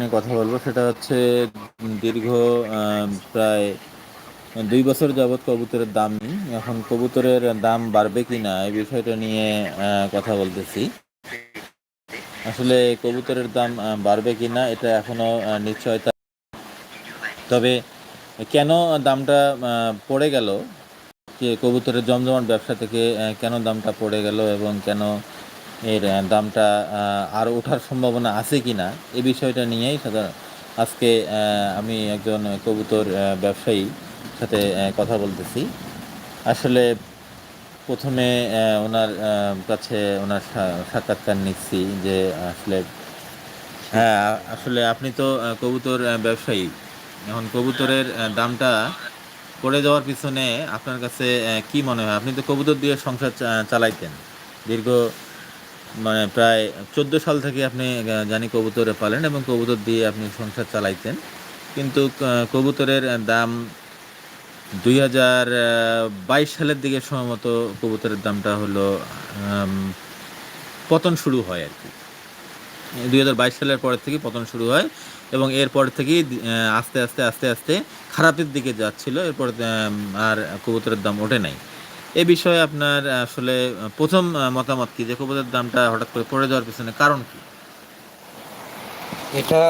নিয়ে কথা বলব। সেটা হচ্ছে দীর্ঘ প্রায় দুই বছর যাবৎ কবুতরের দাম নেই। এখন কবুতরের দাম বাড়বে কি না এই বিষয়টা নিয়ে কথা বলতেছি। আসলে কবুতরের দাম বাড়বে কি না এটা এখনও আহ, নিশ্চয়তা। তবে কেন দামটা পড়ে গেল? কবুতরের জমজমাট ব্যবসা থেকে কেন দামটা পড়ে গেল এবং কেন এর দামটা আরও ওঠার সম্ভাবনা আছে কি না এ বিষয়টা নিয়েই সাধারণ, আজকে আমি একজন কবুতর ব্যবসায়ী সাথে কথা বলতেছি। আসলে প্রথমে ওনার কাছে ওনার সাক্ষাৎকার নিচ্ছি যে আসলে হ্যাঁ আসলে আপনি তো কবুতর ব্যবসায়ী। এখন কবুতরের দামটা পড়ে যাওয়ার পিছনে আপনার কাছে কি মনে হয়? আপনি তো কবুতর দিয়ে সংসার চালাইতেন। দীর্ঘ মানে প্রায় চোদ্দ সাল থেকে আপনি জানি কবুতরে পালেন এবং কবুতর দিয়ে আপনি সংসার চালাইতেন। কিন্তু কবুতরের দাম দুই হাজার বাইশ সালের দিকে সম্ভবত কবুতরের দামটা হলো পতন শুরু হয় আর কি। দুই হাজার বাইশ সালের পরের থেকে পতন শুরু হয় এবং এরপর থেকেই আস্তে আস্তে আস্তে আস্তে খারাপের দিকে যাচ্ছিল। এরপর আর কবুতরের দাম ওঠে নাই। এ বিষয়ে আপনার আসলে প্রথম মতামত কি? যে কবুতরের দামটা হঠাৎ করে পড়ে যাওয়ার পিছনে কারণ কি? এটা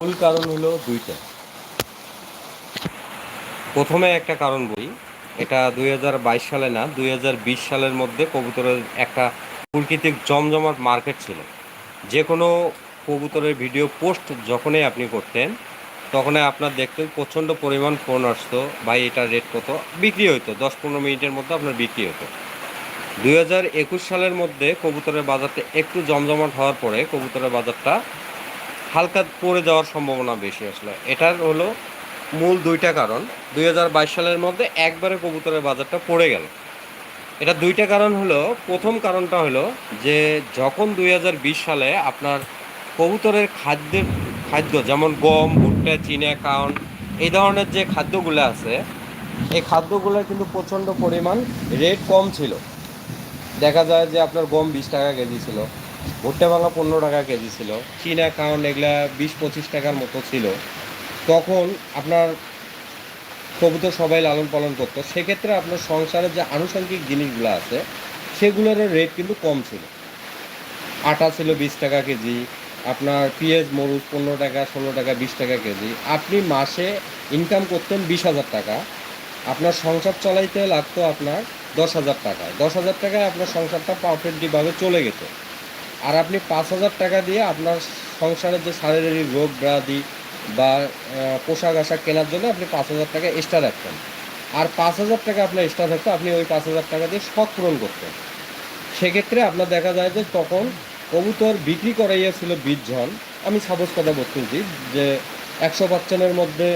মূল কারণ হলো দুইটা। প্রথমে একটা কারণ বলি। এটা দুই হাজার বাইশ সালে না, দুই হাজার বিশ সালের মধ্যে কবুতরের একটা প্রাকৃতিক জমজমাট মার্কেট ছিল। যে কোনো কবুতরের ভিডিও পোস্ট যখনই আপনি করতেন তখনই আপনার দেখতেন প্রচণ্ড পরিমাণ ফোন আসতো, ভাই এটা রেট কত? বিক্রি হতো দশ পনেরো মিনিটের মধ্যে আপনার বিক্রি হতো। দুই হাজার একুশ সালের মধ্যে কবুতরের বাজারটা একটু জমজমাট হওয়ার পরে কবুতরের বাজারটা হালকা পড়ে যাওয়ার সম্ভাবনা বেশি আসলে। এটার হলো মূল দুইটা কারণ। দুই হাজার বাইশ সালের মধ্যে একবারে কবুতরের বাজারটা পড়ে গেল। এটা দুইটা কারণ হলো, প্রথম কারণটা হলো যে যখন দুই হাজার বিশ সালে আপনার কবুতরের খাদ্যের খাদ্য, যেমন গম, ভুট্টা, চিনা কাউন এই ধরনের যে খাদ্যগুলো আছে, এই খাদ্যগুলোর কিন্তু প্রচণ্ড পরিমাণ রেট কম ছিল। দেখা যায় যে আপনার গম বিশ টাকা কেজি ছিল, ভুট্টা ভাঙা পনেরো টাকা কেজি ছিল, চীনা কাউন এগুলা বিশ পঁচিশ টাকার মতো ছিল। তখন আপনার কবুতর সবাই লালন পালন করতো। সেক্ষেত্রে আপনার সংসারের যে আনুষঙ্গিক জিনিসগুলো আছে সেগুলোর রেট কিন্তু কম ছিল। আটা ছিল বিশ টাকা কেজি আপনার পেঁয়াজ, মরুচ পনেরো টাকা, ষোলো টাকা, বিশ টাকা কেজি। আপনি মাসে ইনকাম করতেন বিশ হাজার টাকা। আপনার সংসার চলাইতে লাগতো আপনার দশ হাজার টাকায় দশ হাজার টাকায় আপনার সংসারটা পারফেক্টলিভাবে চলে গেত আর আপনি পাঁচ হাজার টাকা দিয়ে আপনার সংসারের যে শারীরিক রোগ ব্যাধি বা পোশাক আশাক কেনার জন্য আপনি পাঁচ হাজার টাকা এক্সট্রা রাখতেন। আর পাঁচ হাজার টাকা আপনার এক্সট্রা থাকতো, আপনি ওই পাঁচ হাজার টাকা দিয়ে শখ পূরণ করতেন। সেক্ষেত্রে আপনার দেখা যায় যে তখন কবুতর বিক্রি করাইয়াছিল বিশ জন। আমি সাপোজ কথা বলতেছি যে একশো পার্সেন্টের মধ্যে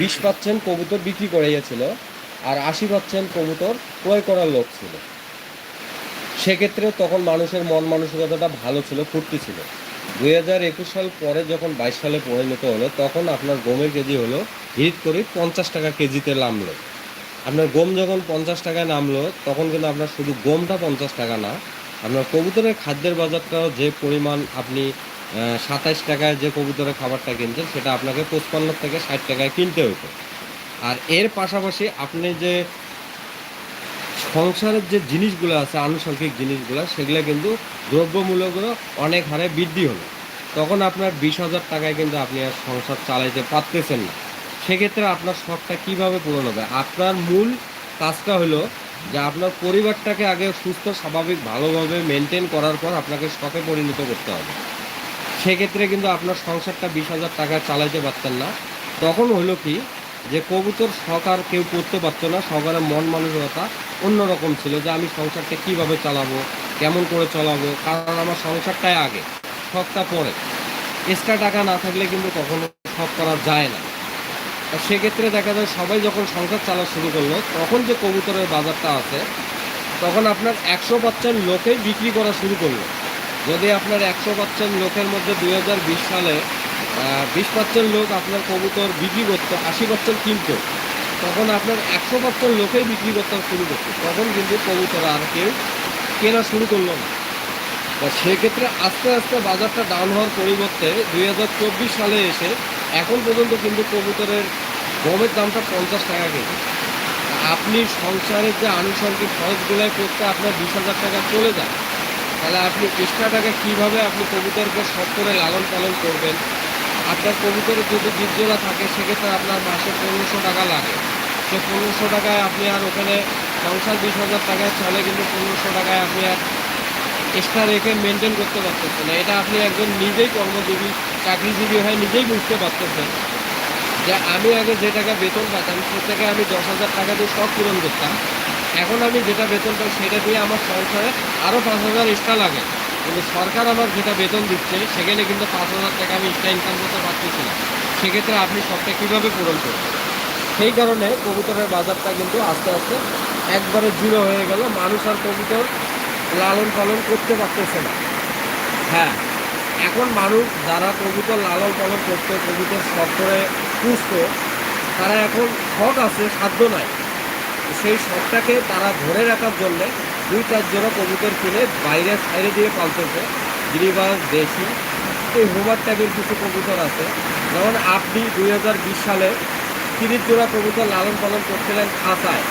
বিশ পার্সেন্ট কবুতর বিক্রি করাইয়াছিল আর আশি পার্সেন্ট কবুতর ক্রয় করার লোক ছিল। সেক্ষেত্রে তখন মানুষের মন মানসিকতাটা ভালো ছিল, ফুর্তি ছিল। দুই হাজার একুশ সাল পরে যখন বাইশ সালে পরিণত হলো, তখন আপনার গমের কেজি হলো হিট করে পঞ্চাশ টাকা কেজিতে নামলো। আপনার গম যখন পঞ্চাশ টাকায় নামলো, তখন কিন্তু আপনার শুধু গমটা পঞ্চাশ টাকা না আপনার কবুতরের খাদ্যের বাজারটাও যে পরিমাণ আপনি সাতাইশ টাকায় যে কবুতরের খাবারটা কিনছেন, সেটা আপনাকে পঁচপান্ন থেকে ষাট টাকায় কিনতে হতো আর এর পাশাপাশি আপনি যে সংসারের যে জিনিসগুলো আছে, আনুষঙ্গিক জিনিসগুলো, সেগুলো কিন্তু দ্রব্যমূল্যগুলো অনেক হারে বৃদ্ধি হলো। তখন আপনার বিশ হাজার টাকায় কিন্তু আপনি আর সংসার চালাইতে পারতেছেন না। সেক্ষেত্রে আপনার শখটা কীভাবে পূরণ হবে? আপনার মূল কাজটা হলো যে আপনার পরিবারটাকে আগে সুস্থ, স্বাভাবিক, ভালোভাবে মেনটেন করার পর আপনাকে শখে পরিণত করতে হবে। সেক্ষেত্রে কিন্তু আপনার সংসারটা বিশ হাজার টাকা চালাইতে পারতেন না। তখন হলো কি, যে কবুতর শখ আর কেউ করতে পারতো না সকারের মন মানসিকতা অন্যরকম ছিল যে আমি সংসারটা কীভাবে চালাবো, কেমন করে চালাবো, কারণ আমার সংসারটাই আগে, শখটা পরে। এক্সট্রা টাকা না থাকলে কিন্তু কখনো শখ করা যায় না। সেক্ষেত্রে দেখা যায় সবাই যখন সংসার চালা শুরু করল, তখন যে কবুতরের বাজারটা আছে, তখন আপনার একশো পার্সেন্ট লোকেই বিক্রি করা শুরু করল। যদি আপনার একশো পার্সেন্ট লোকের মধ্যে দু হাজার বিশ সালে বিশ পার্সেন্ট লোক আপনার কবুতর বিক্রি করতো, আশি পার্সেন্ট কিনতো, তখন আপনার একশো পার্সেন্ট লোকেই বিক্রি করতে শুরু করতো। তখন কিন্তু কবুতর আর কেউ কেনা শুরু করল না। তা সেক্ষেত্রে আস্তে আস্তে বাজারটা ডাউন হওয়ার পরিবর্তে দুই হাজার চব্বিশ সালে এসে এখন পর্যন্ত কিন্তু কবুতরের গমের দামটা পঞ্চাশ টাকা কেজি। আপনি সংসারের যে আনুষঙ্গিক খরচগুলো করতে আপনার বিশ হাজার টাকা চলে যায়, তাহলে আপনি এক্সট্রা টাকা কীভাবে আপনি কবুতরকে করে লালন পালন করবেন? আপনার কবুতরের যদি বীজজোড়া থাকে, সেক্ষেত্রে আপনার মাসে পনেরোশো টাকা লাগে। সে পনেরোশো টাকায় আপনি আর ওখানে সংসার বিশ হাজার টাকায় চলে, কিন্তু পনেরোশো টাকায় আপনি আর এক্সট্রা রেখে মেনটেন করতে পারতেছেন এটা আপনি একজন নিজেই কর্মজীবী চাকরিজীবী হয়ে নিজেই বুঝতে পারতেছেন। যে আমি আগে যে টাকা বেতন পাতাম, সে থেকে আমি দশ হাজার টাকা দিয়ে সব পূরণ করতাম। এখন আমি যেটা বেতন পাই, সেটা দিয়ে আমার সংসারে আরও পাঁচ হাজার এক্সট্রা লাগে। কিন্তু সরকার আমার যেটা বেতন দিচ্ছে, সেখানে কিন্তু পাঁচ হাজার টাকা আমি এক্সট্রা ইনকাম করতে পারতেছি না। সেক্ষেত্রে আপনি সবটা কীভাবে পূরণ করবেন? সেই কারণে কবুতরের বাজারটা কিন্তু আস্তে আস্তে একবারে জিরো হয়ে গেল। মানুষ আর কবুতর লালন পালন করতে পারতেছে না। হ্যাঁ। এখন মানুষ যারা কবুতর লালন পালন করতে কবুতর শখ করে তারা এখন শখ আছে সাধ্য নাই। সেই শখটাকে তারা ধরে রাখার জন্যে দুই চার জোড়া কবুতর কিনে বাইরে সাইডে দিয়ে পালতেছে গিরিবাস দেশি। এই হোমার টাইপের কিছু কবুতর আছে। যেমন আপনি দুই হাজার বিশ সালে তিরিশ জোড়া কবুতর লালন পালন করছিলেন খাঁচায়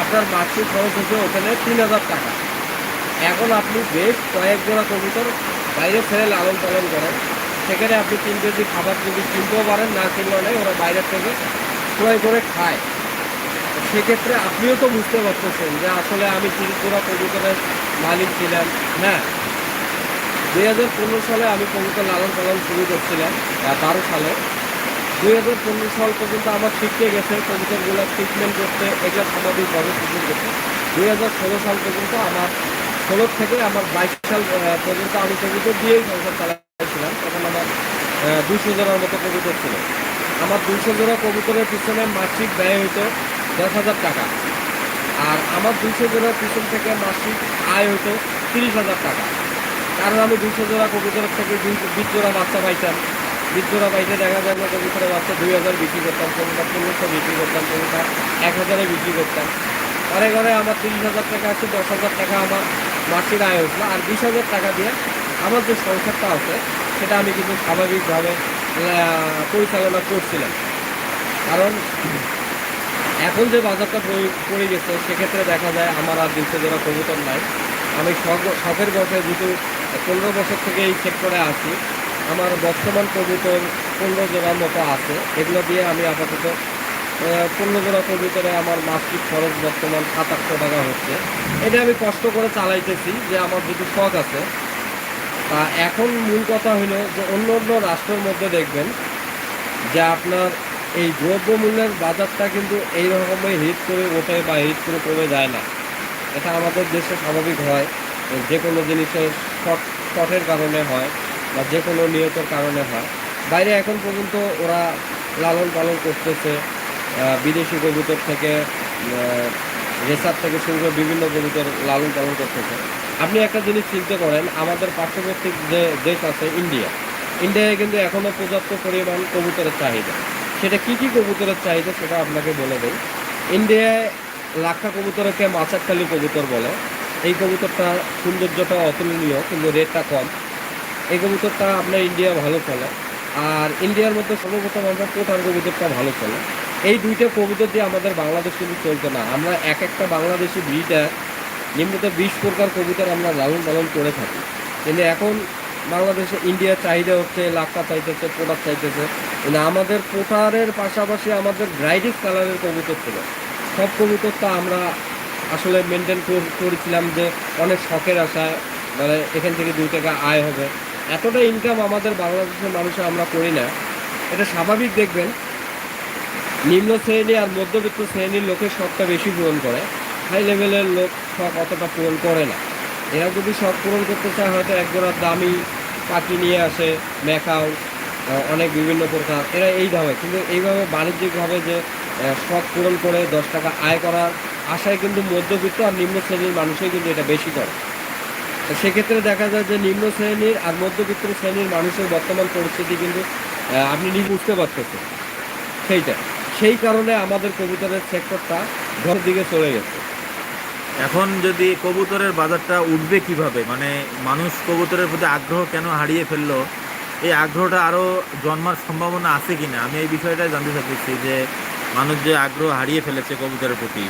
আপনার মাসিক খরচ হচ্ছে ওখানে তিন হাজার টাকা। এখন আপনি বেশ কয়েক জোড়া কবুতর বাইরে ছেড়ে লালন পালন করেন সেখানে আপনি তিন যদি খাবার যদি কিনতেও পারেন, না কিনলেও নেই, ওরা বাইরের থেকে ক্রয় করে খায়। সেক্ষেত্রে আপনিও তো বুঝতে পারতেছেন যে আসলে আমি জোড়া কবুতরের মালিক ছিলাম। হ্যাঁ। দুই হাজার পনেরো সালে আমি কবুতর লালন পালন শুরু করছিলাম বারো সালে। দুই হাজার পনেরো সাল পর্যন্ত আমার শিখতে গেছে কবুতরগুলো ট্রিটমেন্ট করতে, এগুলো স্বাভাবিকভাবে ট্রিটমেন্ট করতে। দুই হাজার ষোলো সাল পর্যন্ত আমার ষোলো থেকে আমার বাইশ সাল পর্যন্ত আমি কবুতর দিয়েই সংসার চালাইছিলাম তখন আমার দুশো জোড়ার মতো কবুতর ছিল। আমার দুশো জোড়া কবুতরের পিছনে মাসিক ব্যয় হতো দশ হাজার টাকা। আর আমার দুশো জোড়ার পিছন থেকে মাসিক আয় হতো তিরিশ হাজার টাকা। কারণ আমি দুশো জোড়া কবুতরের থেকে বিশ জোড়া বাচ্চা পাইতাম। বিশ জোড়া পাইতে দেখা যায় না কবুতরের বাচ্চা দুই হাজার বিক্রি করতাম কোনোটা পনেরোশো বিক্রি করতাম কোনোটা এক হাজারে বিক্রি করতাম। ঘরে ঘরে আমার তিরিশ হাজার টাকা আছে, দশ হাজার টাকা আমার মাসিক আয় হতো আর বিশ হাজার টাকা দিয়ে আমার যে সংসারটা আছে, সেটা আমি কিন্তু স্বাভাবিকভাবে পরিচালনা করছিলাম। কারণ এখন যে বাজারটা পড়ে- গেছে, সেক্ষেত্রে দেখা যায় আমার আর দুশো জোড়া কবুতর নাই। আমি শখ- শখের বছর যেহেতু পনেরো বছর থেকে এই সেক্টরে আছি, আমার বর্তমান কবুতর পনেরো জোড়ার মতো আছে। এগুলো দিয়ে আমি আপাতত পনেরো জোড়া কবুতরে আমার মাসিক খরচ বর্তমান সাত আটশো টাকা হচ্ছে। এটা আমি কষ্ট করে চালাইতেছি যে আমার যেহেতু শখ আছে। তা এখন মূল কথা হলো যে অন্য অন্য রাষ্ট্রের মধ্যে দেখবেন যে আপনার এই দ্রব্যমূল্যের বাজারটা কিন্তু এই রকমই হিট করে ওঠে বা হিট করে কমে যায় না। এটা আমাদের দেশে স্বাভাবিক হয়, যে কোনো জিনিসের শর্ট শর্টের কারণে হয় বা যে কোনো নিয়তের কারণে হয়। বাইরে এখন পর্যন্ত ওরা লালন পালন করতেছে বিদেশি কবুতর থেকে রেসার থেকে শুরু করে বিভিন্ন কবুতর লালন পালন করতেছে। আপনি একটা জিনিস চিন্তা করেন, আমাদের পার্শ্ববর্তী যে দেশ আছে, ইন্ডিয়া। ইন্ডিয়ায় কিন্তু এখনও পর্যাপ্ত পরিমাণ কবুতরের চাহিদা। সেটা কি কি কবুতরের চাহিদা সেটা আপনাকে বলে দেই। ইন্ডিয়ায় লাক্ষা কবুতরকে মাছারখালি কবুতর বলে। এই কবুতরটা সৌন্দর্যটা অতুলনীয়, কিন্তু রেটটা কম। এই কবুতরটা আপনার ইন্ডিয়া ভালো চলে। আর ইন্ডিয়ার মধ্যে সর্বপ্রথম আমরা কোটার কবুতরটা ভালো চলে। এই দুইটা কবুতর দিয়ে আমাদের বাংলাদেশ কিন্তু চলতো না। আমরা এক একটা বাংলাদেশি ব্রিডার নিম্নত বিশ প্রকার কবিতার আমরা লালন পালন করে থাকি। কিন্তু এখন বাংলাদেশে ইন্ডিয়ার চাহিদা হচ্ছে, লাক্কা চাইতেছে পোটার চাইতেছে কিন্তু আমাদের পোটারের পাশাপাশি আমাদের ব্রাইডিস কালারের কবুতর ছিল। সব কবুতরটা আমরা আসলে মেনটেন করেছিলাম যে অনেক শখের আশায় মানে এখান থেকে দুই টাকা আয় হবে। এতটা ইনকাম আমাদের বাংলাদেশের মানুষে আমরা করি না। এটা স্বাভাবিক দেখবেন। নিম্ন শ্রেণি আর মধ্যবিত্ত শ্রেণির লোকের শখটা বেশি পূরণ করে। হাই লেভেলের লোক শখ অতটা পূরণ করে না। এরা যদি শখ পূরণ করতে চায় হয়তো এক জোড়া দামি পাখি নিয়ে আসে ম্যাকাও আহ, অনেক বিভিন্ন প্রকার। এরা এই ধাবে কিন্তু এইভাবে বাণিজ্যিকভাবে যে শখ পূরণ করে দশ টাকা আয় করার আশায় কিন্তু মধ্যবিত্ত আর নিম্ন শ্রেণির মানুষই কিন্তু এটা বেশি করে। সেক্ষেত্রে দেখা যায় যে নিম্ন শ্রেণির আর মধ্যবিত্ত শ্রেণির মানুষের বর্তমান পরিস্থিতি কিন্তু আপনি নিজে বুঝতে পারতেছেন। সেইটা সেই কারণে আমাদের কবুতরের সেক্টরটা ঘরের দিকে চলে গেছে। এখন যদি কবুতরের বাজারটা উঠবে কীভাবে? মানে মানুষ কবুতরের প্রতি আগ্রহ কেন হারিয়ে ফেলল? এই আগ্রহটা আরও জন্মার সম্ভাবনা আছে কিনা? আমি এই বিষয়টা জানতে চাচ্ছি যে মানুষ যে আগ্রহ হারিয়ে ফেলেছে কবুতরের প্রতি,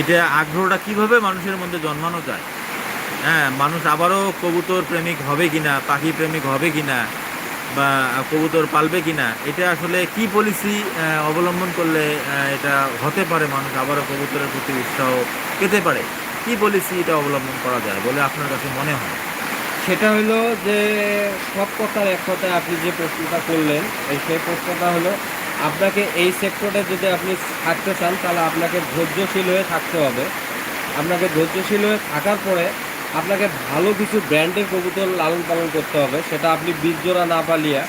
এটা আগ্রহটা কীভাবে মানুষের মধ্যে জন্মানো যায়? হ্যাঁ মানুষ আবারও কবুতর প্রেমিক হবে কিনা, পাখি প্রেমিক হবে কিনা? বা কবুতর পালবে কিনা, এটা আসলে কি পলিসি অবলম্বন করলে এটা হতে পারে? মানুষ আবারও কবুতরের প্রতি উৎসাহ পেতে পারে। কি পলিসি এটা অবলম্বন করা যায় বলে আপনার কাছে মনে হয়? সেটা হলো যে, সব কথার এক কথায় আপনি যে প্রশ্নটা করলেন, এই সেই প্রশ্নটা হলো, আপনাকে এই সেক্টরে যদি আপনি থাকতে চান, তাহলে আপনাকে ধৈর্যশীল হয়ে থাকতে হবে। আপনাকে ধৈর্যশীল হয়ে থাকার পরে আপনাকে ভালো কিছু ব্র্যান্ডের কবুতর লালন পালন করতে হবে, সেটা আপনি বীজ জোড়া না পালিয়া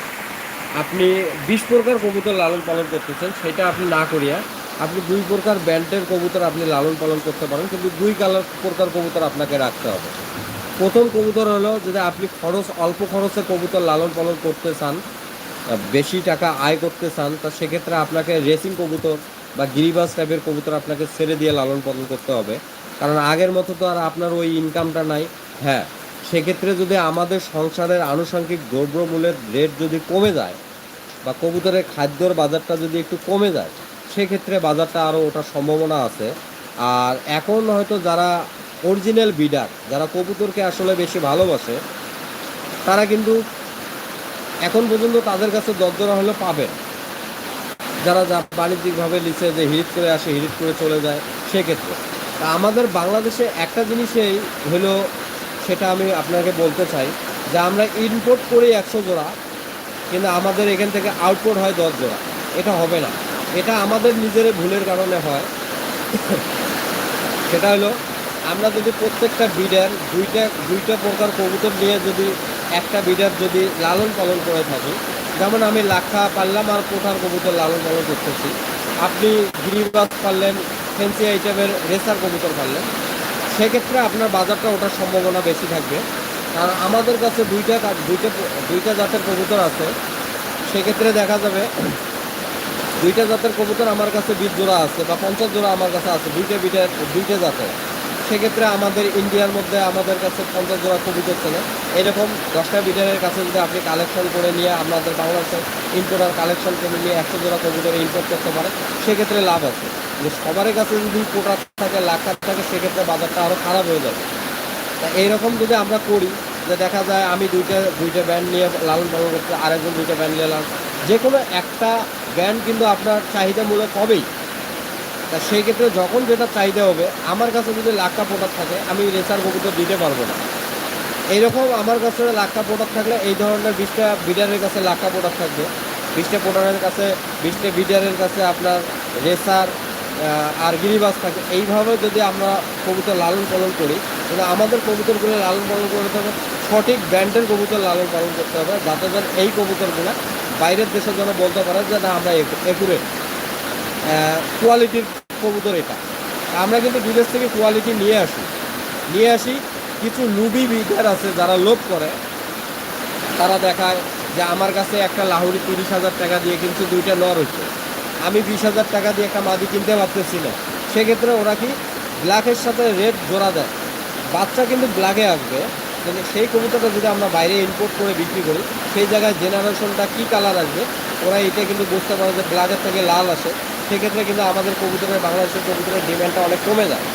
আপনি বিশ প্রকার কবুতর লালন পালন করতেছেন সেটা আপনি না করিয়া আপনি দুই প্রকার ব্র্যান্ডের কবুতর আপনি লালন পালন করতে পারেন, কিন্তু দুই কালার প্রকার কবুতর আপনাকে রাখতে হবে। প্রথম কবুতর হলো যদি আপনি খরচ, অল্প খরচে কবুতর লালন পালন করতে চান বেশি টাকা আয় করতে চান, তা সেক্ষেত্রে আপনাকে রেসিং কবুতর বা গিরিবাস টাইপের কবুতর আপনাকে ছেড়ে দিয়ে লালন পালন করতে হবে। কারণ আগের মতো তো আর আপনার ওই ইনকামটা নাই। হ্যাঁ সেক্ষেত্রে যদি আমাদের সংসারের আনুষঙ্গিক দ্রব্যমূল্যের রেট যদি কমে যায় বা কবুতরের খাদ্যর বাজারটা যদি একটু কমে যায়, সেক্ষেত্রে বাজারটা আরও ওঠার সম্ভাবনা আছে। আর এখন হয়তো যারা অরিজিনাল বিডার যারা কবুতরকে আসলে বেশি ভালোবাসে, তারা কিন্তু এখন পর্যন্ত তাদের কাছে দরজরা হলে পাবেন। যারা যা বাণিজ্যিকভাবে লিখে যে হিট করে আসে হিট করে চলে যায়, সেক্ষেত্রে। তা আমাদের বাংলাদেশে একটা জিনিসেই হলো সেটা আমি আপনাকে বলতে চাই যে আমরা ইনপোর্ট করি একশো জোড়া, কিন্তু আমাদের এখান থেকে আউটপোর্ট হয় দশ জোড়া। এটা হবে না। এটা আমাদের নিজের ভুলের কারণে হয়। সেটা হলো আমরা যদি প্রত্যেকটা বিডার দুইটা দুইটা প্রকার কবুতর নিয়ে যদি একটা বিডার যদি লালন পালন করে থাকি, যেমন আমি লাক্ষা পারলাম আর কোঠার কবুতর লালন পালন করতেছি। আপনি গিরিবাস পারলেন ফেন্সি আইটেমের রেসার কবুতর পারলেন সেক্ষেত্রে আপনার বাজারটা ওঠার সম্ভাবনা বেশি থাকবে। কারণ আমাদের কাছে দুইটা দুইটা দুইটা জাতের কবুতর আছে। সেক্ষেত্রে দেখা যাবে দুইটা জাতের কবুতর আমার কাছে বিশ জোড়া আছে বা পঞ্চাশ জোড়া আমার কাছে আছে। দুইটা বিটের দুইটা জাতের। সেক্ষেত্রে আমাদের ইন্ডিয়ার মধ্যে আমাদের কাছে পঞ্চাশ জোড়া কবুতর ছিল এরকম দশটা বিটারের কাছে যদি আপনি কালেকশন করে নিয়ে আপনাদের বাংলাদেশের ইম্পোর্টার কালেকশন করে নিয়ে একশো জোড়া কবুতর ইম্পোর্ট করতে পারেন, সেক্ষেত্রে লাভ আছে। কিন্তু সবার কাছে যদি কোটা থাকে, লাখ থাকে, সেক্ষেত্রে বাজারটা আরও খারাপ হয়ে যাবে। তা এইরকম যদি আমরা করি, যে দেখা যায় আমি দুইটা দুইটা ব্যান্ড নিয়ে লালন পালন করতে, আরেকজন দুইটা ব্যান্ড নিয়ে লালন যে কোনো একটা ব্যান্ড কিন্তু আপনার চাহিদামূলক হবেই। তা সেই ক্ষেত্রে যখন যেটা চাহিদা হবে, আমার কাছে যদি লাখটা প্রোডাক্ট থাকে, আমি রেসার কবুতর দিতে পারব না। এইরকম আমার কাছে লাখটা প্রোডাক্ট থাকলে এই ধরনের বিশটা বিডারের কাছে লাখটা প্রোডাক্ট থাকবে। বিশটা প্রোডাক্টের কাছে বিশটা বিডারের কাছে আপনার রেসার আর গিরিবাস থাকে। এইভাবে যদি আমরা কবুতর লালন পালন করি, তাহলে আমাদের কবুতরগুলো লালন পালন করতে হবে, সঠিক ব্র্যান্ডের কবুতর লালন পালন করতে হবে, যাতে যেন এই কবুতরগুলো বাইরের দেশের জন্য বলতে পারে যে, না, আমরা একুরেট কোয়ালিটির কবুতর এটা। আমরা কিন্তু বিদেশ থেকে কোয়ালিটি নিয়ে আসি। নিয়ে আসি, কিছু লুবি বিডার আছে যারা লোভ করে। তারা দেখায় যে আমার কাছে একটা লাহুরি তিরিশ হাজার টাকা দিয়ে কিন্তু দুইটা নর হচ্ছে আমি বিশ হাজার টাকা দিয়ে একটা মাদি কিনতে পারতেছি না। সেক্ষেত্রে ওরা কি ব্ল্যাকের সাথে রেড জোড়া দেয়। বাচ্চা কিন্তু ব্ল্যাকে আসবে। কিন্তু সেই কবুতরটা যদি আমরা বাইরে ইম্পোর্ট করে বিক্রি করি, সেই জায়গায় জেনারেশনটা কী কালার আসবে? ওরা এটা কিন্তু বুঝতে পারে যে ব্ল্যাকের থেকে লাল আসে। সেক্ষেত্রে কিন্তু আমাদের কবুতরের, বাংলাদেশের কবুতরের ডিমান্ডটা অনেক কমে যায়।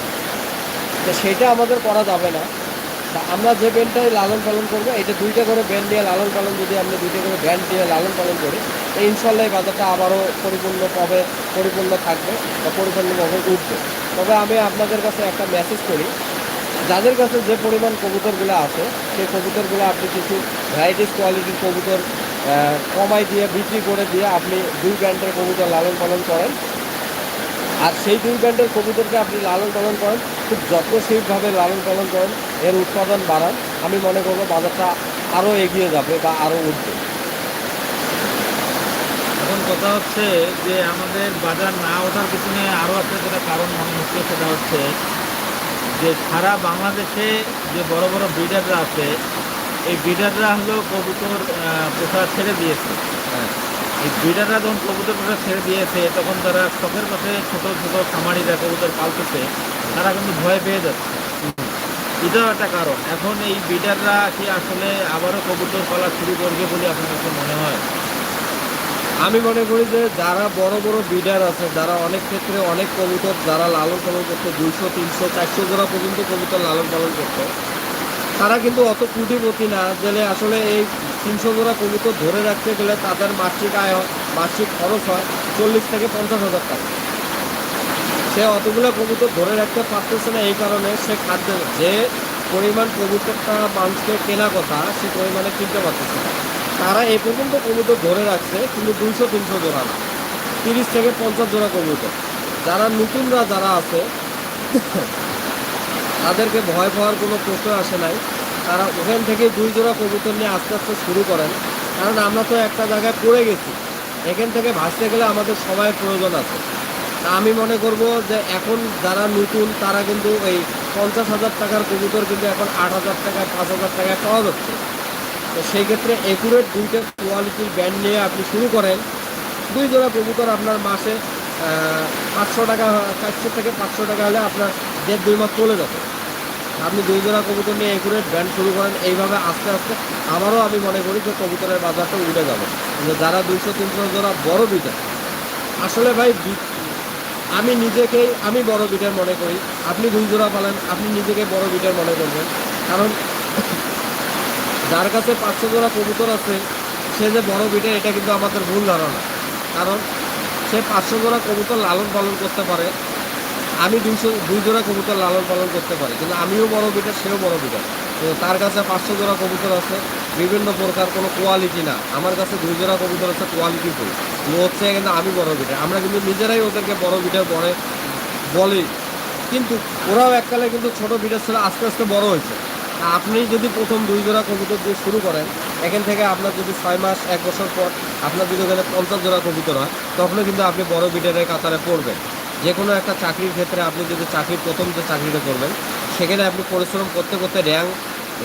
তো সেটা আমাদের করা যাবে না। তা আমরা যে ব্যান্ডটাই লালন পালন করব এটা দুইটা করে ব্যান্ড দিয়ে লালন পালন, যদি আমরা দুইটা করে ব্যান্ড দিয়ে লালন পালন করি, তো ইনশাল্লাহ বাজারটা আবারও পরিপূর্ণ পাবে, পরিপূর্ণ থাকবে বা পরিপূর্ণভাবে উঠবে। তবে আমি আপনাদের কাছে একটা মেসেজ করি, যাদের কাছে যে পরিমাণ কবুতরগুলো আছে, সেই কবুতরগুলো আপনি কিছু ভ্যারাইটিস কোয়ালিটির কবুতর কমাই দিয়ে, বিক্রি করে দিয়ে আপনি দুই ব্র্যান্ডের কবুতর লালন পালন করেন। আর সেই দুই ব্র্যান্ডের কবুতরকে আপনি লালন পালন করেন, খুব যত্নশীলভাবে লালন পালন করেন, এর উৎপাদন বাড়ান। আমি মনে করব বাজারটা আরও এগিয়ে যাবে বা আরও উঠবে। এখন কথা হচ্ছে যে আমাদের বাজার না ওঠার পিছনে আরও একটা যেটা কারণ মনে হচ্ছে, সেটা হচ্ছে যে সারা বাংলাদেশে যে বড় বড় ব্রিডাররা আছে এই ব্রিডাররা হলো কবুতর পোষা ছেড়ে দিয়েছে। এই ব্রিডাররা যখন কবুতর পোষা ছেড়ে দিয়েছে তখন তারা শখের পথে ছোট ছোট খামারিরা কবুতর পালতেছে। তারা কিন্তু ভয় পেয়ে যাচ্ছে। এটাও একটা কারণ। এখন এই বিডাররা কি আসলে আবারও কবুতর পালা শুরু করবে বলে আপনার কাছে মনে হয়? আমি মনে করি যে যারা বড় বড় বিডার আছে যারা অনেক ক্ষেত্রে অনেক কবুতর যারা লালন পালন করতো দুইশো তিনশো চারশো জোড়া পর্যন্ত কবুতর লালন পালন করতো তারা কিন্তু অত কুটিপতি না গেলে আসলে এই তিনশো জোড়া কবুতর ধরে রাখতে গেলে তাদের মাসিক আয় হয় মাসিক খরচ হয় চল্লিশ থেকে পঞ্চাশ হাজার টাকা। সে অতগুলো কবুতর ধরে রাখতে পারতেছে না এই কারণে সে খাদ্য, যে পরিমাণ কবুতরটা মানুষকে কেনা কথা, সে পরিমাণে কিনতে পারতেছে না। তারা এই পর্যন্ত কবুতর ধরে রাখছে, কিন্তু দুইশো, তিনশো জোড়া না। তিরিশ থেকে পঞ্চাশ জোড়া কবুতর। যারা নতুনরা যারা আছে তাদেরকে ভয় পাওয়ার কোনো প্রশ্ন আসে নাই। তারা ওখান থেকে দুই জোড়া কবুতর নিয়ে আস্তে আস্তে শুরু করেন। কারণ আমরা তো একটা জায়গায় পড়ে গেছি। এখান থেকে ভাসতে গেলে আমাদের সময়ের প্রয়োজন আছে। তা আমি মনে করব যে এখন যারা নতুন, তারা কিন্তু এই পঞ্চাশ হাজার টাকার কবুতর কিন্তু এখন আট হাজার টাকায়, পাঁচ হাজার টাকায় পাওয়া যাচ্ছে। তো সেই ক্ষেত্রে একুরেট দুইটা কোয়ালিটির ব্যান্ড নিয়ে আপনি শুরু করেন। দুই জোড়া কবুতর আপনার মাসে পাঁচশো টাকা, চারশো থেকে পাঁচশো টাকা হলে আপনার দেড় দুই মাস চলে যাবে। আপনি দুই জোড়া কবুতর নিয়ে একুরেট ব্যান্ড শুরু করেন, এইভাবে আস্তে আস্তে আবারও আমি মনে করি যে কবুতরের বাজারটা উঠে যাবে। যারা দুইশো, তিনশো জোড়া বড় বিটার আসলে ভাই আমি নিজেকেই, আমি বড় বিটার মনে করি, আপনি দুই জোড়া পালেন, আপনি নিজেকে বড় বিটার মনে করবেন। কারণ যার কাছে পাঁচশো জোড়া কবুতর আছে, সে যে বড় বিটার এটা কিন্তু আমাদের ভুল ধারণা। কারণ সে পাঁচশো জোড়া কবুতর লালন পালন করতে পারে আমি দুইশো, দুই জোড়া কবুতর লালন পালন করতে পারি। কিন্তু আমিও বড় বিটার সেও বড় বিটার তো তার কাছে পাঁচশো জোড়া কবুতর আছে। বিভিন্ন প্রকার, কোনো কোয়ালিটি না। আমার কাছে দুই জোড়া কবুতর আছে কোয়ালিটি ফুল হচ্ছে কিন্তু আমি বড় বিটার আমরা কিন্তু নিজেরাই ওদেরকে বড় বিটার বলে, বলি। কিন্তু ওরাও এককালে কিন্তু ছোট বিটার ছিল, আস্তে আস্তে বড় হয়েছে। আপনি যদি প্রথম দুই জোড়া কবুতর দিয়ে শুরু করেন, এখান থেকে আপনার যদি ছয় মাস, এক বছর পর আপনার যদি ওখানে পঞ্চাশ জোড়া কবুতর হয়, তখনও কিন্তু আপনি বড় বিটারের কাতারে পড়বেন। যে কোনো একটা চাকরির ক্ষেত্রে আপনি যদি চাকরির প্রথম যে চাকরিটা করবেন, সেখানে আপনি পরিশ্রম করতে করতে র্যাঙ্ক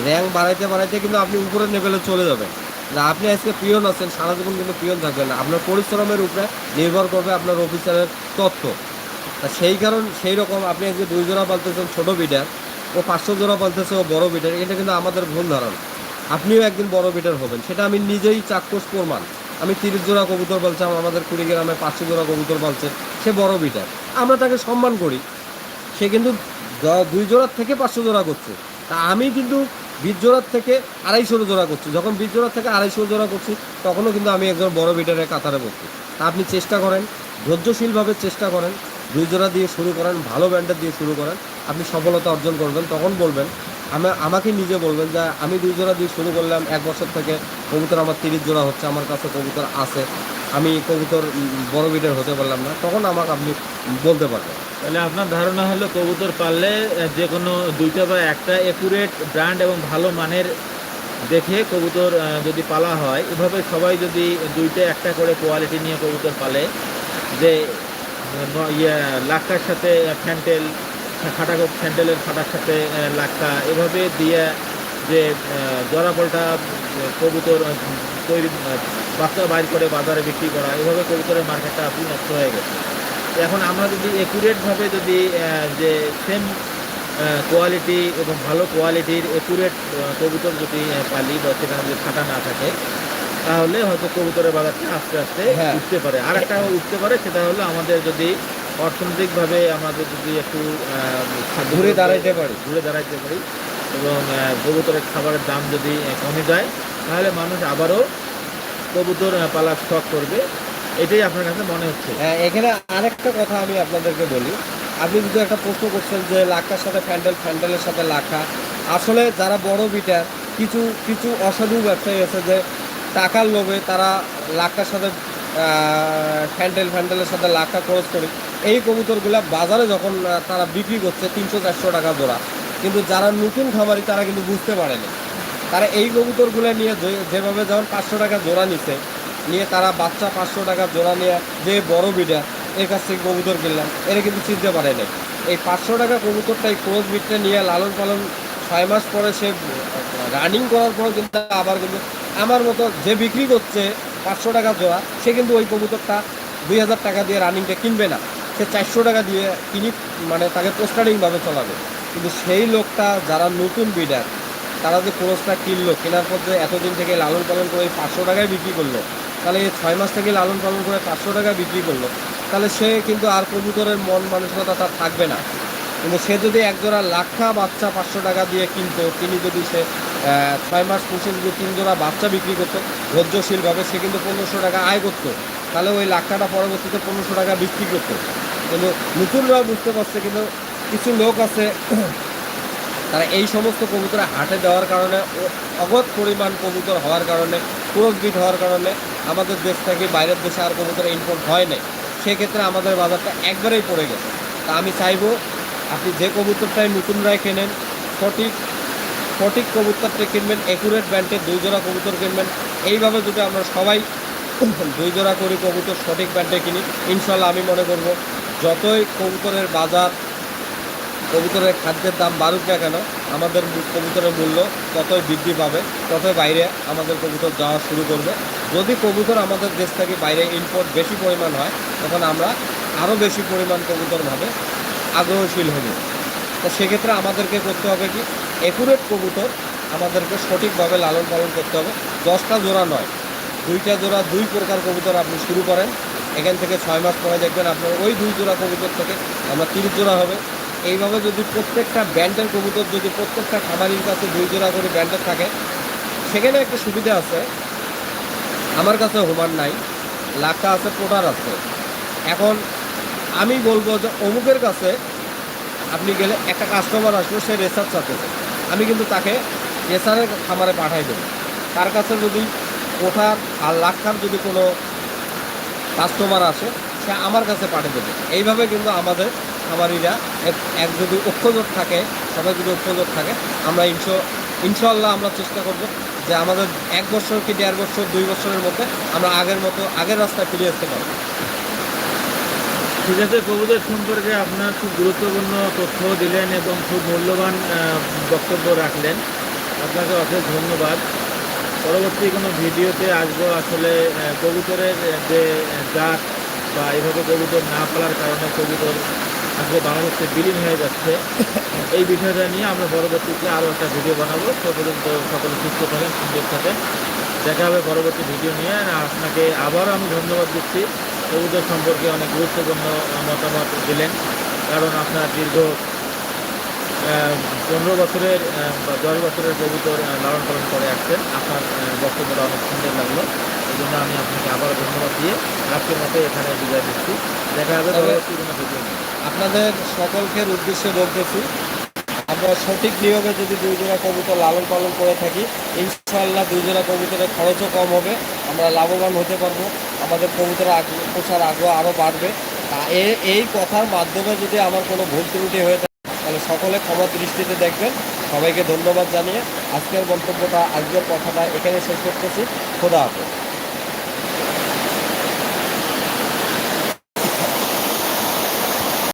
র্যাঙ্ক বাড়াইতে বাড়াইতে কিন্তু আপনি উপরের লেভেলে চলে যাবেন। না, আপনি আজকে পিয়ন আছেন, সারা জীবন কিন্তু পিয়ন থাকবেন না। আপনার পরিশ্রমের উপরে নির্ভর করবে আপনার অফিসারের তথ্য। তা সেই কারণ, সেই রকম আপনি আজকে দুই জোড়া পালতেছেন, ছোটো বিটার, ও পাঁচশো জোড়া পালতেছে, ও বড় বিটার, এটা কিন্তু আমাদের ভুল ধারণা। আপনিও একদিন বড় বিটার হবেন, সেটা আমি নিজেই চাক্ষুষ প্রমাণ। আমি তিরিশ জোড়া কবুতর বলছিলাম আমাদের কুড়িগ্রামে পাঁচশো জোড়া কবুতর বলছে। সে বড় বিটার। আমরা তাকে সম্মান করি। সে কিন্তু দুই জোড়ার থেকে পাঁচশো জোড়া করছে। তা আমি কিন্তু বিশ জোড়ার থেকে আড়াইশো জোড়া করছি। যখন বিশ জোড়ার থেকে আড়াইশো জোড়া করছি, তখনও কিন্তু আমি একজন বড় বিটারের কাতারে পড়ছি তা আপনি চেষ্টা করেন, ধৈর্যশীলভাবে চেষ্টা করেন, দুই জোড়া দিয়ে শুরু করেন, ভালো ব্যান্ডের দিয়ে শুরু করেন। আপনি সফলতা অর্জন করবেন, তখন বলবেন আমি আমাকে নিজে বলবেন যে আমি দুই জোড়া দিয়ে শুরু করলাম এক বছর থেকে কবুতর আমার তিরিশ জোড়া হচ্ছে আমার কাছে কবুতর আছে। আমি কবুতর বড় বিটার হতে পারলাম না তখন আমাকে আপনি বলতে পারবেন। তাহলে আপনার ধারণা হলো কবুতর আহ, যে কোনো দুইটা বা একটা একুরেট ব্র্যান্ড এবং ভালো মানের দেখে কবুতর যদি পালা হয় এভাবে সবাই যদি দুইটা একটা করে কোয়ালিটি নিয়ে কবুতর পালে যে ইয়ে লাক্ষার সাথে ফ্যান্টেল খাটা স্যান্ডেলের খাটার সাথে লাক্ষা এভাবে দিয়ে যে জরাপলটা কবুতর তৈরি বাচ্চা বাইর করে বাজারে বিক্রি করা এভাবে কবুতরের মার্কেটটা আপনি নষ্ট হয়ে গেছে এখন আমরা যদি একুরেটভাবে যদি যে সেম কোয়ালিটি এবং ভালো কোয়ালিটির একুরেট কবুতর যদি পালি বা সেখানে যদি খাটা না থাকে তাহলে হয়তো কবুতরের বাজারটা আস্তে আস্তে হ্যাঁ। উঠতে পারে আর একটা উঠতে পারে সেটা হলো আমাদের যদি অর্থনৈতিকভাবে আমাদের যদি একটু ঘুরে দাঁড়াইতে পারি। ঘুরে দাঁড়াইতে পারি এবং কবুতরের খাবারের দাম যদি কমে যায় তাহলে মানুষ আবারও কবুতর পালা স্টক করবে। এটাই আপনার কাছে মনে হচ্ছে? হ্যাঁ এখানে আরেকটা কথা আমি আপনাদেরকে বলি। আপনি যদি একটা প্রশ্ন করছেন যে লাখার সাথে ফ্যান্ডেল ফ্যান্ডেলের সাথে লাখা আসলে যারা বড় বিটার কিছু কিছু অসাধু ব্যবসায়ী আছে যে টাকার লোভে তারা লাখার সাথে ফ্যান্ডেল ফ্যান্ডেলের সাথে লাখা খরচ করে এই কবুতরগুলা বাজারে যখন তারা বিক্রি করছে তিনশো চারশো টাকা জোড়া। কিন্তু যারা নতুন খামারি, তারা কিন্তু বুঝতে পারেনি। তারা এই কবুতরগুলো নিয়ে যেভাবে যেমন পাঁচশো টাকা জোড়া নিছে, নিয়ে তারা বাচ্চা পাঁচশো টাকা জোড়া নিয়ে যে বড় বিডা, এর কাছ থেকে কবুতর কিনলাম, এরা কিন্তু চিনতে পারে নাই। এই পাঁচশো টাকা কবুতরটা এই ক্রোজ বিটটা নিয়ে লালন পালন ছয় মাস পরে সে রানিং করার পর কিন্তু আবার কিন্তু আমার মতো যে বিক্রি করছে পাঁচশো টাকা জোড়া, সে কিন্তু ওই কবুতরটা দুই হাজার টাকা দিয়ে রানিংটা কিনবে না। সে চারশো টাকা দিয়ে তিনি মানে তাকে পোস্টারিংভাবে চলাবে। কিন্তু সেই লোকটা যারা নতুন বিডার তারা যে ক্রোসটা কিনলো, কেনার পর যে এতদিন থেকে লালন পালন করে পাঁচশো টাকায় বিক্রি করল, তাহলে এই ছয় মাস থেকে লালন পালন করে পাঁচশো টাকায় বিক্রি করল, তাহলে সে কিন্তু আর কবুতরের মন মানসিকতা তার থাকবে না। কিন্তু সে যদি একজোড়া লাখা বাচ্চা পাঁচশো টাকা দিয়ে কিনতো, তিনি যদি সে ছয় মাস পুষে যদি তিন জোড়া বাচ্চা বিক্রি করতো, ধৈর্যশীলভাবে সে কিন্তু পনেরোশো টাকা আয় করতো। তাহলে ওই লাক্ষাটা পরবর্তীতে পনেরোশো টাকা বিক্রি করতো। কিন্তু নতুনরাও বুঝতে পারছে, কিন্তু কিছু লোক আছে, তারা এই সমস্ত কবুতর হাটে দেওয়ার কারণে অগত পরিমাণ কবুতর হওয়ার কারণে ক্রসবিট হওয়ার কারণে আমাদের দেশ থেকে বাইরের দেশে আর কবুতর ইম্পোর্ট হয় নাই। সেক্ষেত্রে আমাদের বাজারটা একবারেই পড়ে গেছে। তা আমি চাইব আপনি যে কবুতরটাই নতুনরাই কেনেন, সঠিক সঠিক কবুতরটা কিনবেন একুরেট ব্যান্ডের দুই জোড়া কবুতর কিনবেন। এইভাবে যদি আমরা সবাই দুই জোড়া করে কবুতর, সঠিক ব্যান্ডে কিনি। ইনশাল্লাহ আমি মনে করব, যতই কবুতরের বাজার কবুতরের খাদ্যের দাম বাড়ুক না কেন, আমাদের কবুতরের মূল্য ততই বৃদ্ধি পাবে, ততই বাইরে আমাদের কবুতর যাওয়া শুরু করবে। যদি কবুতর আমাদের দেশ থেকে বাইরে ইম্পোর্ট বেশি পরিমাণ হয়, তখন আমরা আরও বেশি পরিমাণ কবুতরভাবে আগ্রহশীল হব। তো সেক্ষেত্রে আমাদেরকে করতে হবে কি একুরেট কবুতর আমাদেরকে সঠিকভাবে লালন পালন করতে হবে। দশটা জোড়া নয় দুইটা জোড়া দুই প্রকার কবুতর আপনি শুরু করেন। এখান থেকে ছয় মাস পরে দেখবেন আপনার ওই দুই জোড়া কবুতর থেকে আমরা তিরিশ জোড়া হবে। এইভাবে যদি প্রত্যেকটা ব্যান্ডের কবুতর যদি প্রত্যেকটা খামারির কাছে দুই জোড়া করে ব্যান্ডের থাকে, সেখানে একটা সুবিধা আছে। আমার কাছে হোমান নাই লাখা আছে, পোটার আছে। এখন আমি বলব যে অমুকের কাছে আপনি গেলে একটা কাস্টমার আসলো সে রেসার সাথে আমি কিন্তু তাকে রেসারের খামারে পাঠাই দেবো। তার কাছে যদি ওঠার আর লাখার যদি কোনো কাস্টমার আসে, সে আমার কাছে পাঠিয়ে দেবে। এইভাবে কিন্তু আমাদের খামারিরা এক- যদি অক্ষজোট থাকে, সবাই যদি অক্ষজোট থাকে, আমরা ইনশো ইনশাল্লাহ আমরা চেষ্টা করব যে আমাদের এক বছর কি দেড় বছর, দুই বছরের মধ্যে আমরা আগের মতো, আগের রাস্তায় ফিরে আসতে পারব। ঠিক আছে কবুতর সম্পর্কে আপনার খুব গুরুত্বপূর্ণ তথ্য দিলেন এবং খুব মূল্যবান বক্তব্য রাখলেন। আপনাকে অশেষ ধন্যবাদ। পরবর্তী কোনো ভিডিওতে আসব আসলে কবুতরের যে জাত বা এইভাবে কবুতর না পালার কারণে কবুতর আসলে বাংলাদেশে বিলীন হয়ে যাচ্ছে। এই বিষয়টা নিয়ে আমরা পরবর্তীতে আরও একটা ভিডিও বানাবো। সে পর্যন্ত সকলে সুস্থ থাকেন, সুন্দর থাকেন। দেখা হবে পরবর্তী ভিডিও নিয়ে। আপনাকে আবারও আমি ধন্যবাদ দিচ্ছি। কবুতর সম্পর্কে অনেক গুরুত্বপূর্ণ মতামত দিলেন। কারণ আপনার দীর্ঘ পনেরো বছরের বা দশ বছরের কবুতর লালন পালন করে আসছেন আপনার বক্তব্যটা অনেক সুন্দর লাগল। এই জন্য আমি আপনাকে আবারও ধন্যবাদ দিয়ে আজকের মতো এখানে বিদায় দিচ্ছি দেখা নিয়ে। আপনাদের সকলকে উদ্দেশ্যে বলতেছি আমরা সঠিক নিয়মে যদি দুই জোড়া কবুতর লালন পালন করে থাকি ইনশাআল্লাহ দুই জোড়া কবুতরের খরচও কম হবে আমরা লাভবান হতে পারব আমাদের কবুতরের আগ্রহ পোষার আগ্রহ আরও বাড়বে। এই কথার মাধ্যমে যদি আমার কোনো ভুল ত্রুটি হয়ে থাকে তাহলে সকলে ক্ষমা দৃষ্টিতে দেখবেন। সবাইকে ধন্যবাদ জানিয়ে আজকের মন্তব্যটা আজকের কথাটা এখানে শেষ করতেছি। খোদা হাফেজ।